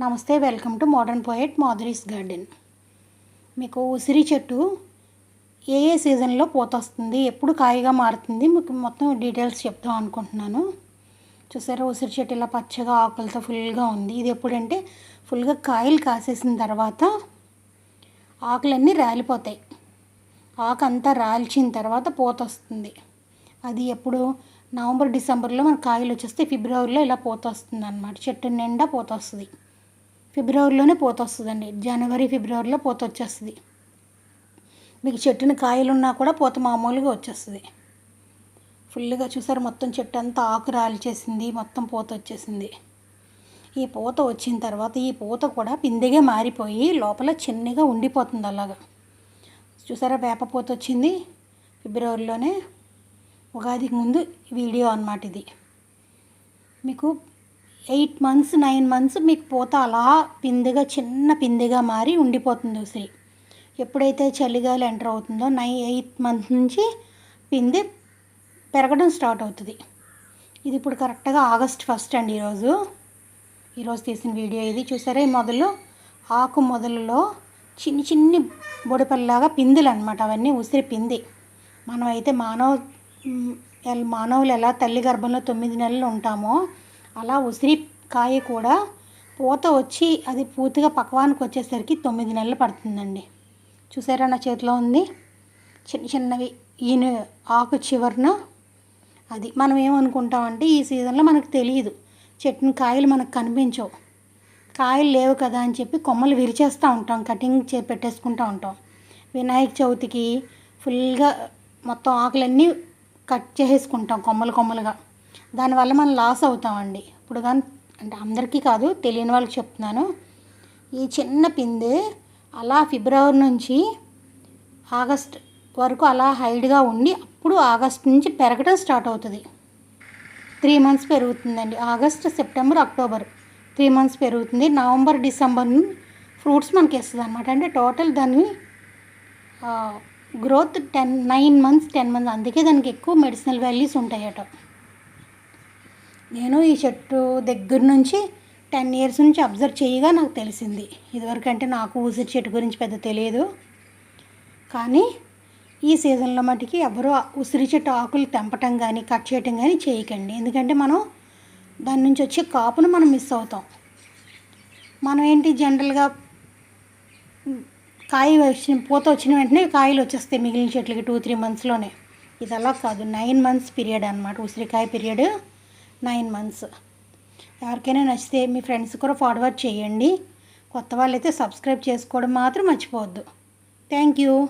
నమస్తే welcome to modern poet Madhuri's garden. మీకు ఉసిరి చెట్టు ఏ ఏ సీజన్లో పూత వస్తుంది ఎప్పుడు కాయగా మారుతుంది మీకు మొత్తం డీటెయిల్స్ చెప్దాం అనుకుంటున్నాను. చూసారా ఉసిరి చెట్టు ఇలా పచ్చగా ఆకులతో ఫుల్గా ఉంది. ఇది ఎప్పుడంటే ఫుల్గా కాయలు కాసేసిన తర్వాత ఆకులన్నీ రాలిపోతాయి. ఆకు అంతా రాల్చిన తర్వాత పూత వస్తుంది అది ఎప్పుడు నవంబర్ డిసెంబర్లో మన కాయలు వచ్చేస్తే ఫిబ్రవరిలో ఇలా పూత వస్తుంది అనమాట చెట్టు నిండా పూత వస్తుంది ఫిబ్రవరిలోనే పూత వస్తుందండి. జనవరి ఫిబ్రవరిలో పూత వచ్చేస్తుంది. మీకు చెట్టుని కాయలున్నా కూడా పూత మామూలుగా వచ్చేస్తుంది. ఫుల్గా చూసారు మొత్తం చెట్టు అంతా ఆకు రాల్చేసింది మొత్తం పూత వచ్చేసింది. ఈ పూత వచ్చిన తర్వాత ఈ పూత కూడా పిందెగా మారిపోయి లోపల చిన్నగా ఉండిపోతుంది అలాగా. చూసారా వేప పూత వచ్చింది. ఫిబ్రవరిలోనే ఉగాదికి ముందు వీడియో అన్నమాట ఇది. మీకు ఎయిట్ మంత్స్ నైన్ మంత్స్ మీకు పూత అలా పిందిగా చిన్న పిందిగా మారి ఉండిపోతుంది ఉసిరి. ఎప్పుడైతే చలిగాలి ఎంటర్ అవుతుందో నై ఎయిత్ మంత్ నుంచి పింది పెరగడం స్టార్ట్ అవుతుంది. ఇది ఇప్పుడు కరెక్ట్గా ఆగస్ట్ ఫస్ట్ అండి ఈరోజు. ఈరోజు తీసిన వీడియో ఇది. చూసారా ఈ మొదలు? ఆకు మొదలలో చిన్ని చిన్ని బొడిపల్లాగా పిందులు అనమాట అవన్నీ ఉసిరి పింది. మనం అయితే మానవ మానవులు ఎలా తల్లి గర్భంలో తొమ్మిది నెలలు ఉంటామో అలా ఉసిరి కాయ కూడా పూత వచ్చి అది పూర్తిగా పక్వానికి వచ్చేసరికి తొమ్మిది నెలలు పడుతుందండి. చూసారా నా చేతిలో ఉంది? చిన్న చిన్నవి ఈయన ఆకు చివరన అది. మనం ఏమనుకుంటామంటే ఈ సీజన్లో మనకు తెలియదు చెట్టుని కాయలు మనకు కనిపించవు. కాయలు లేవు కదా అని చెప్పి కొమ్మలు విరిచేస్తూ ఉంటాం. కటింగ్ చే పెట్టేసుకుంటూ ఉంటాం. వినాయక చవితికి ఫుల్గా మొత్తం ఆకులన్నీ కట్ చేసేసుకుంటాం కొమ్మలు కొమ్మలుగా. దానివల్ల మనం లాస్ అవుతామండి. ఇప్పుడు కానీ అంటే అందరికీ కాదు తెలియని వాళ్ళకి చెప్తున్నాను. ఈ చిన్న పిందె అలా ఫిబ్రవరి నుంచి ఆగస్ట్ వరకు అలా హైడ్గా ఉండి అప్పుడు ఆగస్ట్ నుంచి పెరగటం స్టార్ట్ అవుతుంది. త్రీ మంత్స్ పెరుగుతుందండి. August September October three months పెరుగుతుంది. నవంబర్ డిసెంబర్ ఫ్రూట్స్ మనకి ఇస్తుంది అనమాట అంటే టోటల్ దాన్ని growth ten nine months ten months అందుకే దానికి ఎక్కువ మెడిసినల్ వాల్యూస్ ఉంటాయట. నేను ఈ చెట్టు దగ్గర నుంచి టెన్ ఇయర్స్ నుంచి అబ్జర్వ్ చేయగా నాకు తెలిసింది. ఇదివరకంటే నాకు ఉసిరి చెట్టు గురించి పెద్ద తెలియదు. కానీ ఈ సీజన్లో మటుకి ఎవరు ఉసిరి చెట్టు ఆకులు తెంపటం కానీ కట్ చేయటం కానీ చేయకండి. ఎందుకంటే మనం దాని నుంచి వచ్చే కాపును మనం మిస్ అవుతాం. మనం ఏంటి జనరల్గా కాయ వచ్చిన పూత వచ్చిన వెంటనే కాయలు వచ్చేస్తాయి మిగిలిన చెట్లకి టూ త్రీ మంత్స్లోనే. ఇది అలా కాదు. నైన్ మంత్స్ పీరియడ్ అనమాట ఉసిరికాయ పీరియడ్. Nine months. ఎవరికైనా నచ్చితే మీ ఫ్రెండ్స్ కూడా ఫార్వర్డ్ చేయండి. కొత్త వాళ్ళైతే సబ్స్క్రైబ్ చేసుకోవడం మాత్రం మర్చిపోవద్దు. Thank you.